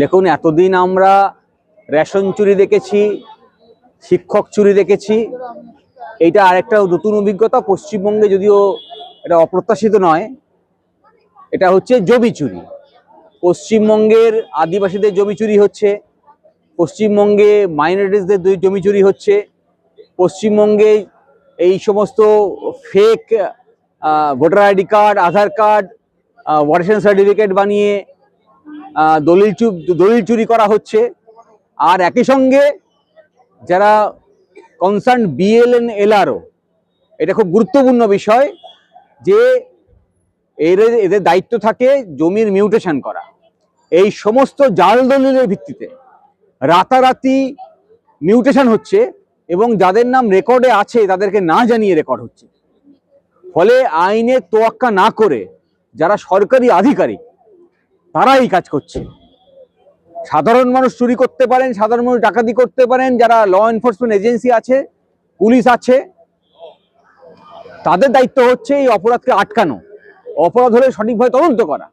দেখুন, এতদিন আমরা রেশন চুরি দেখেছি, শিক্ষক চুরি দেখেছি। এইটা আরেকটা নতুন অভিজ্ঞতা, পশ্চিমবঙ্গে যদিও এটা অপ্রত্যাশিত নয়, এটা হচ্ছে জমি চুরি। পশ্চিমবঙ্গের আদিবাসীদের জমি চুরি হচ্ছে, পশ্চিমবঙ্গে মাইনরিটিসদের জমি চুরি হচ্ছে, পশ্চিমবঙ্গে এই সমস্ত fake voter ID card Aadhaar card ওয়ারেশন certificate বানিয়ে দলিল দলিল চুরি করা হচ্ছে। আর একই সঙ্গে যারা কনসার্ন বিএলএন এলআরও এটা খুব গুরুত্বপূর্ণ বিষয় যে এদের এদের দায়িত্ব থাকে জমির মিউটেশন করা। এই সমস্ত জাল দলিলের ভিত্তিতে রাতারাতি মিউটেশন হচ্ছে এবং যাদের নাম রেকর্ডে আছে তাদেরকে না জানিয়ে রেকর্ড হচ্ছে। ফলে আইনের তোয়াক্কা না করে যারা সরকারি আধিকারিক তারা এই কাজ করছে। সাধারণ মানুষ চুরি করতে পারেন, সাধারণ মানুষ ডাকাতি করতে পারেন, যারা ল এনফোর্সমেন্ট এজেন্সি আছে, পুলিশ আছে, তাদের দায়িত্ব হচ্ছে এই অপরাধকে আটকানো। অপরাধ হলে সঠিকভাবে তদন্ত করা।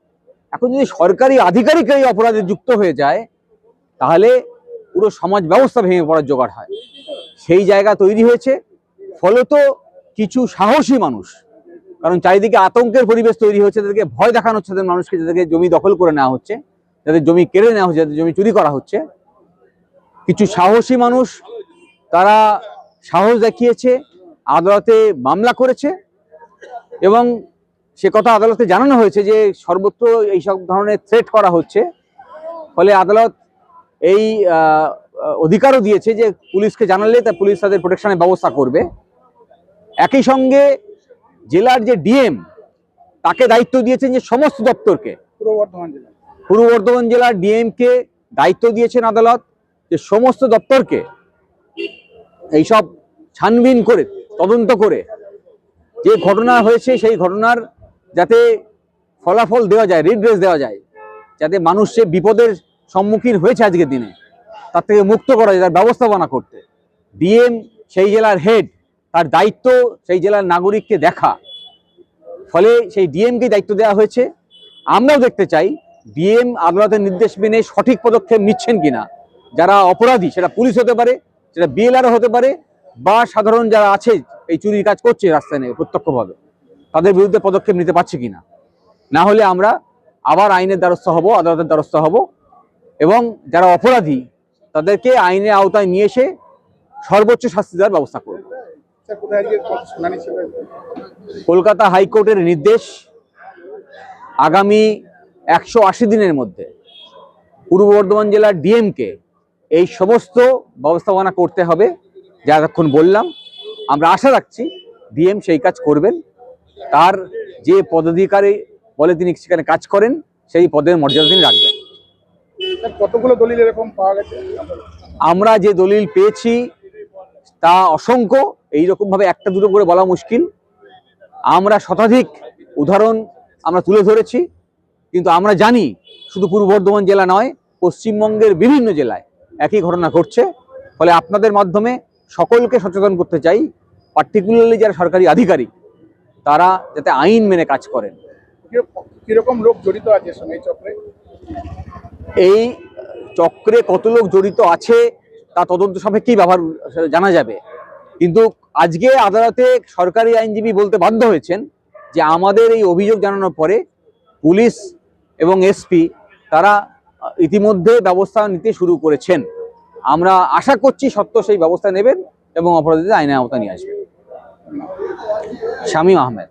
এখন যদি সরকারি আধিকারিক এই অপরাধে যুক্ত হয়ে যায়, তাহলে পুরো সমাজ ব্যবস্থা ভেঙে পড়ার জোগাড় হয়। সেই জায়গা তৈরি হয়েছে। ফলত কিছু সাহসী মানুষ কারণ চারিদিকে আতঙ্কের পরিবেশ তৈরি হচ্ছে তাদেরকে ভয় দেখানো হচ্ছে তাদের মানুষকে, যাদেরকে জমি দখল করে নেওয়া হচ্ছে, যাদের জমি কেড়ে নেওয়া হচ্ছে, যাদের জমি চুরি করা হচ্ছে। কিছু সাহসী মানুষ, তারা সাহস দেখিয়েছে, আদালতে মামলা করেছে এবং সে কথা আদালতে জানানো হয়েছে যে সর্বত্র এই সব ধরনের থ্রেট করা হচ্ছে। ফলে আদালত এই অধিকারও দিয়েছে যে পুলিশকে জানালে তা পুলিশ তাদের প্রোটেকশনের ব্যবস্থা করবে। একই সঙ্গে জেলার যে ডিএম তাকে দায়িত্ব দিয়েছেন যে সমস্ত দপ্তরকে। পূর্ব বর্ধমান জেলা। পূর্ব বর্ধমান জেলার ডিএম কে দায়িত্ব দিয়েছেন আদালত যে সমস্ত দপ্তরকে এইসব ছানবিন করে তদন্ত করে যে ঘটনা হয়েছে সেই ঘটনার যাতে ফলাফল দেওয়া যায় রিড্রেস দেওয়া যায় যাতে মানুষ সে বিপদের সম্মুখীন হয়েছে আজকের দিনে তার থেকে মুক্ত করা যায় তার ব্যবস্থাপনা করতে। ডিএম সেই জেলার হেড তার দায়িত্ব সেই জেলার নাগরিককে দেখা। ফলে সেই ডিএমকে দায়িত্ব দেওয়া হয়েছে। আমরাও দেখতে চাই ডিএম আদালতের নির্দেশ মেনে সঠিক পদক্ষেপ নিচ্ছেন কিনা। যারা অপরাধী, সেটা পুলিশ হতে পারে, সেটা বিএলআরও হতে পারে, বা সাধারণ যারা আছে, এই চুরির কাজ করছে রাস্তায় নেই, প্রত্যক্ষভাবে, তাদের বিরুদ্ধে পদক্ষেপ নিতে পারছে কিনা। না হলে আমরা আবার আইনের দ্বারস্থ হব, আদালতের দ্বারস্থ হব, এবং যারা অপরাধী, তাদেরকে আইনের আওতায় নিয়ে এসে সর্বোচ্চ শাস্তি দেওয়ার ব্যবস্থা করব। কলকাতা হাইকোর্টের নির্দেশ আগামী একশো আশি দিনের মধ্যে পূর্ব বর্ধমান জেলার ডিএমকে এই সমস্ত ব্যবস্থাপনা করতে হবে যা এতক্ষণ বললাম। আমরা আশা রাখছি ডিএম সেই কাজ করবেন। তার যে পদাধিকারী বলে তিনি সেখানে কাজ করেন সেই পদের মর্যাদা তিনি রাখবেন। কতগুলো দলিল এরকম পাওয়া গেছে? আমরা যে দলিল পেয়েছি তা অসংখ্য। এইরকম ভাবে একটা দুটো করে বলা মুশকিল। আমরা শতাধিক উদাহরণ আমরা তুলে ধরেছি কিন্তু আমরা জানি শুধু পূর্ব বর্ধমান জেলা নয় পশ্চিমবঙ্গের বিভিন্ন জেলায় একই ঘটনা ঘটছে। ফলে আপনাদের মাধ্যমে সকলকে সচেতন করতে চাই পার্টিকুলারলি যারা সরকারি আধিকারিক তারা যাতে আইন মেনে কাজ করেন। কিরকম- কীরকম লোক জড়িত আছে এই চক্রে? এই চক্রে কত লোক জড়িত আছে তা তদন্ত সাপেক্ষেই ব্যবহার জানা যাবে। কিন্তু আজকে আদালতে সরকারি আইনজীবী বলতে বাধ্য হয়েছেন যে আমাদের এই অভিযোগ জানানোর পরে পুলিশ এবং এসপি তারা ইতিমধ্যে ব্যবস্থা নিতে শুরু করেছেন। আমরা আশা করছি সত্য সেই ব্যবস্থা নেবেন এবং অপরাধীদের আইনের আওতা নিয়ে আসবেন। শামীম আহমেদ।